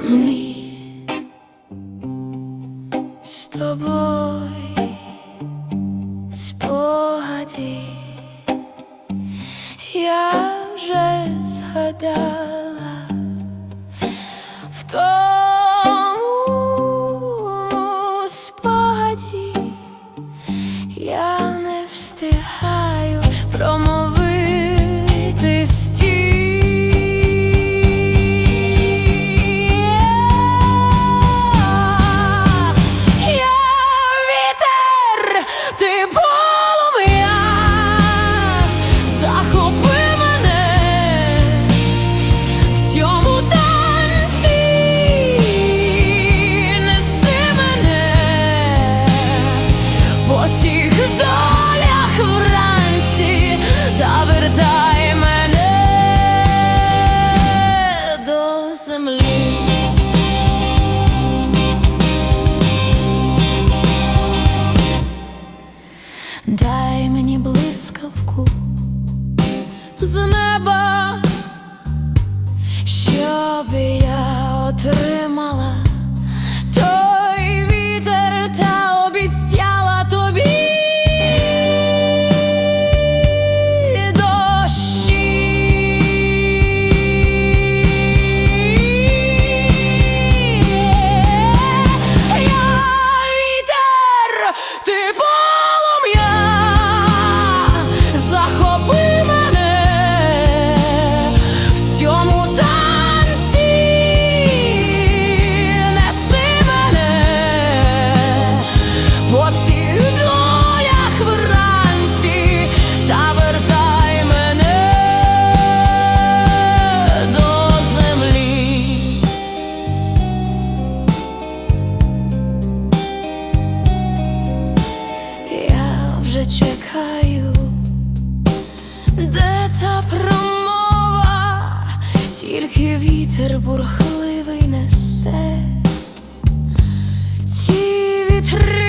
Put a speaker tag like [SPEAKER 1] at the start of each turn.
[SPEAKER 1] ми з тобою спогади я вже згадав. Мені блискавку з неба, щоб я отримав. чекаю, де та промова, тільки вітер бурхливий несе ті вітри.